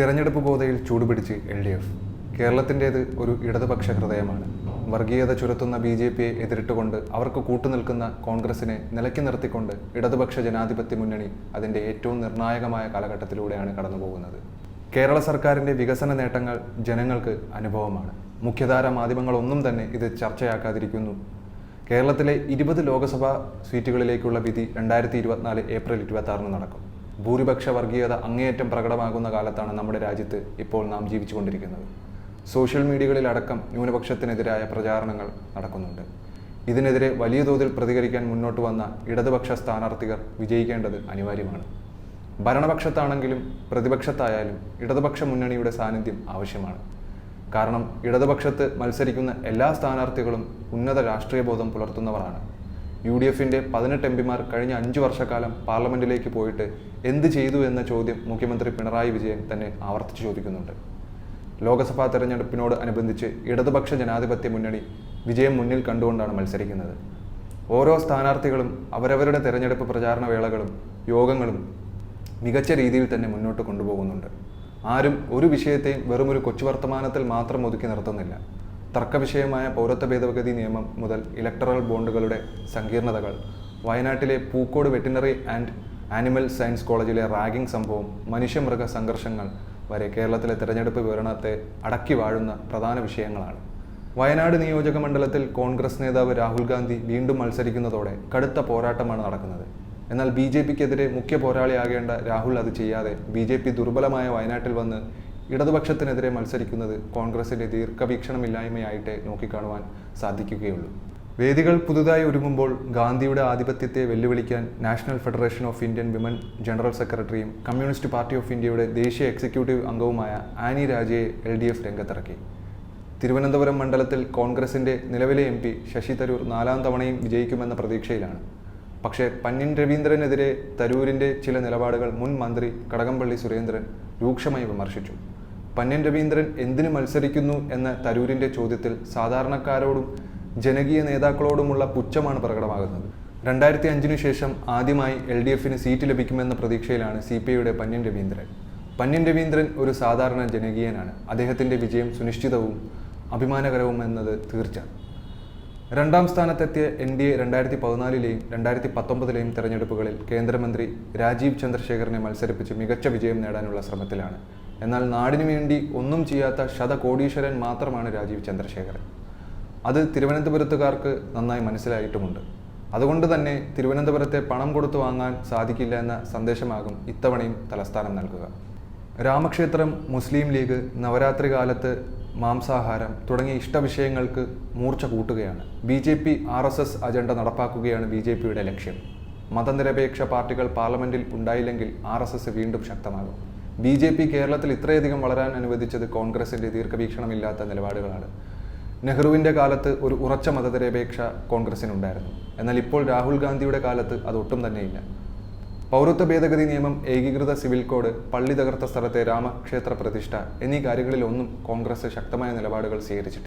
തിരഞ്ഞെടുപ്പ് ബോധയിൽ ചൂടുപിടിച്ച് എൽ ഡി എഫ്. കേരളത്തിന്റേത് ഒരു ഇടതുപക്ഷ ഹൃദയമാണ്. വർഗീയത ചുരത്തുന്ന ബി ജെ പിയെ എതിരിട്ടുകൊണ്ട് അവർക്ക് കൂട്ടുനിൽക്കുന്ന കോൺഗ്രസിനെ നിലക്കി നിർത്തിക്കൊണ്ട് ഇടതുപക്ഷ ജനാധിപത്യ മുന്നണി അതിന്റെ ഏറ്റവും നിർണായകമായ കാലഘട്ടത്തിലൂടെയാണ് കടന്നുപോകുന്നത്. കേരള സർക്കാരിന്റെ വികസന നേട്ടങ്ങൾ ജനങ്ങൾക്ക് അനുഭവമാണ്. മുഖ്യധാര മാധ്യമങ്ങളൊന്നും തന്നെ ഇത് ചർച്ചയാക്കാതിരിക്കുന്നു. കേരളത്തിലെ ഇരുപത് ലോക്സഭാ സീറ്റുകളിലേക്കുള്ള വിധി രണ്ടായിരത്തി ഇരുപത്തിനാല് ഏപ്രിൽ ഇരുപത്തി നടക്കും. ഭൂരിപക്ഷ വർഗീയത അങ്ങേയറ്റം പ്രകടമാകുന്ന കാലത്താണ് നമ്മുടെ രാജ്യത്ത് ഇപ്പോൾ നാം ജീവിച്ചുകൊണ്ടിരിക്കുന്നത്. സോഷ്യൽ മീഡിയകളിലടക്കം ന്യൂനപക്ഷത്തിനെതിരായ പ്രചാരണങ്ങൾ നടക്കുന്നുണ്ട്. ഇതിനെതിരെ വലിയ തോതിൽ പ്രതികരിക്കാൻ മുന്നോട്ട് വന്ന ഇടതുപക്ഷ സ്ഥാനാർത്ഥികൾ വിജയിക്കേണ്ടത് അനിവാര്യമാണ്. ഭരണപക്ഷത്താണെങ്കിലും പ്രതിപക്ഷത്തായാലും ഇടതുപക്ഷ മുന്നണിയുടെ സാന്നിധ്യം ആവശ്യമാണ്. കാരണം ഇടതുപക്ഷത്ത് മത്സരിക്കുന്ന എല്ലാ സ്ഥാനാർത്ഥികളും ഉന്നത രാഷ്ട്രീയ ബോധം പുലർത്തുന്നവരാണ്. യു ഡി എഫിന്റെ പതിനെട്ട് എം പിമാർ കഴിഞ്ഞ അഞ്ച് വർഷക്കാലം പാർലമെന്റിലേക്ക് പോയിട്ട് എന്ത് ചെയ്തു എന്ന ചോദ്യം മുഖ്യമന്ത്രി പിണറായി വിജയൻ തന്നെ ആവർത്തിച്ച് ചോദിക്കുന്നുണ്ട്. ലോക്സഭാ തെരഞ്ഞെടുപ്പിനോട് അനുബന്ധിച്ച് ഇടതുപക്ഷ ജനാധിപത്യ മുന്നണി വിജയം മുന്നിൽ കണ്ടുകൊണ്ടാണ് മത്സരിക്കുന്നത്. ഓരോ സ്ഥാനാർത്ഥികളും അവരവരുടെ തെരഞ്ഞെടുപ്പ് പ്രചാരണ വേളകളും യോഗങ്ങളും മികച്ച രീതിയിൽ തന്നെ മുന്നോട്ട് കൊണ്ടുപോകുന്നുണ്ട്. ആരും ഒരു വിഷയത്തെയും വെറുമൊരു കൊച്ചു വർത്തമാനത്തിൽ മാത്രം ഒതുക്കി നിർത്തുന്നില്ല. തർക്കവിഷയമായ പൗരത്വ ഭേദഗതി നിയമം മുതൽ ഇലക്ടറൽ ബോണ്ടുകളുടെ സങ്കീർണതകൾ വയനാട്ടിലെ Pookode veterinary and animal science കോളേജിലെ റാഗിംഗ് സംഭവം മനുഷ്യമൃഗ സംഘർഷങ്ങൾ വരെ കേരളത്തിലെ തെരഞ്ഞെടുപ്പ് വിവരണത്തെ അടക്കി വാഴുന്ന പ്രധാന വിഷയങ്ങളാണ്. വയനാട് നിയോജക മണ്ഡലത്തിൽ കോൺഗ്രസ് നേതാവ് രാഹുൽ ഗാന്ധി വീണ്ടും മത്സരിക്കുന്നതോടെ കടുത്ത പോരാട്ടമാണ് നടക്കുന്നത്. എന്നാൽ ബി ജെ പിക്കെതിരെ മുഖ്യ പോരാളിയാകേണ്ട രാഹുൽ അത് ചെയ്യാതെ ബി ജെ പി ദുർബലമായ വയനാട്ടിൽ വന്ന് ഇടതുപക്ഷത്തിനെതിരെ മത്സരിക്കുന്നത് കോൺഗ്രസിന്റെ ദീർഘവീക്ഷണമില്ലായ്മയായിട്ടേ നോക്കിക്കാണുവാൻ സാധിക്കുകയുള്ളൂ. വേദികൾ പുതുതായി ഒരുങ്ങുമ്പോൾ ഗാന്ധിയുടെ ആധിപത്യത്തെ വെല്ലുവിളിക്കാൻ National Federation of Indian Women general സെക്രട്ടറിയും കമ്മ്യൂണിസ്റ്റ് പാർട്ടി ഓഫ് ഇന്ത്യയുടെ ദേശീയ എക്സിക്യൂട്ടീവ് അംഗവുമായ ആനി രാജയെ എൽ ഡി എഫ് രംഗത്തിറക്കി. തിരുവനന്തപുരം മണ്ഡലത്തിൽ കോൺഗ്രസിന്റെ നിലവിലെ എം പി ശശി തരൂർ നാലാം തവണയും വിജയിക്കുമെന്ന പ്രതീക്ഷയിലാണ്. പക്ഷേ പന്നിൻ രവീന്ദ്രനെതിരെ തരൂരിന്റെ ചില നിലപാടുകൾ മുൻ മന്ത്രി കടകംപള്ളി സുരേന്ദ്രൻ രൂക്ഷമായി വിമർശിച്ചു. പന്യൻ രവീന്ദ്രൻ എന്തിനു മത്സരിക്കുന്നു എന്ന തരൂരിന്റെ ചോദ്യത്തിൽ സാധാരണക്കാരോടും ജനകീയ നേതാക്കളോടുമുള്ള പുച്ഛമാണ് പ്രകടമാകുന്നത്. രണ്ടായിരത്തി അഞ്ചിനു ശേഷം ആദ്യമായി എൽ ഡി എഫിന് സീറ്റ് ലഭിക്കുമെന്ന പ്രതീക്ഷയിലാണ് സി പി ഐയുടെ പന്നൻ രവീന്ദ്രൻ. പന്നൻ രവീന്ദ്രൻ ഒരു സാധാരണ ജനകീയനാണ്. അദ്ദേഹത്തിന്റെ വിജയം സുനിശ്ചിതവും അഭിമാനകരവും എന്നത് തീർച്ച രണ്ടാം സ്ഥാനത്തെത്തിയ എൻ ഡി എ രണ്ടായിരത്തി പതിനാലിലെയും രണ്ടായിരത്തി പത്തൊമ്പതിലെയും തെരഞ്ഞെടുപ്പുകളിൽ കേന്ദ്രമന്ത്രി രാജീവ് ചന്ദ്രശേഖരനെ മത്സരിപ്പിച്ച് മികച്ച വിജയം നേടാനുള്ള ശ്രമത്തിലാണ് എന്നാൽ നാടിനു വേണ്ടി ഒന്നും ചെയ്യാത്ത ശതകോടീശ്വരൻ മാത്രമാണ് രാജീവ് ചന്ദ്രശേഖരൻ. അത് തിരുവനന്തപുരത്തുകാർക്ക് നന്നായി മനസ്സിലായിട്ടുമുണ്ട്. അതുകൊണ്ട് തന്നെ തിരുവനന്തപുരത്തെ പണം കൊടുത്തു വാങ്ങാൻ സാധിക്കില്ല എന്ന സന്ദേശമാകും ഇത്തവണയും തലസ്ഥാനം നൽകുക. രാമക്ഷേത്രം മുസ്ലിം ലീഗ് നവരാത്രി കാലത്ത് മാംസാഹാരം തുടങ്ങിയ ഇഷ്ടവിഷയങ്ങൾക്ക് മൂർച്ച കൂട്ടുകയാണ്. B J P R S S agenda നടപ്പാക്കുകയാണ് B J പിയുടെ ലക്ഷ്യം. മതനിരപേക്ഷ പാർട്ടികൾ പാർലമെന്റിൽ ഉണ്ടായില്ലെങ്കിൽ ആർ എസ് എസ് വീണ്ടും ശക്തമാകും. ബി ജെ പി കേരളത്തിൽ ഇത്രയധികം വളരാൻ അനുവദിച്ചത് കോൺഗ്രസിന്റെ ദീർഘവീക്ഷണമില്ലാത്ത നിലപാടുകളാണ്. നെഹ്റുവിന്റെ കാലത്ത് ഒരു ഉറച്ച മതനിരപേക്ഷ കോൺഗ്രസിനുണ്ടായിരുന്നു. എന്നാൽ ഇപ്പോൾ രാഹുൽ ഗാന്ധിയുടെ കാലത്ത് അത് ഒട്ടും തന്നെയില്ല. പൗരത്വ ഭേദഗതി നിയമം ഏകീകൃത സിവിൽ കോഡ് പള്ളി തകർത്ത സ്ഥലത്തെ രാമക്ഷേത്ര പ്രതിഷ്ഠ എന്നീ കാര്യങ്ങളിലൊന്നും കോൺഗ്രസ് ശക്തമായ നിലപാടുകൾ സ്വീകരിച്ചിട്ടില്ല.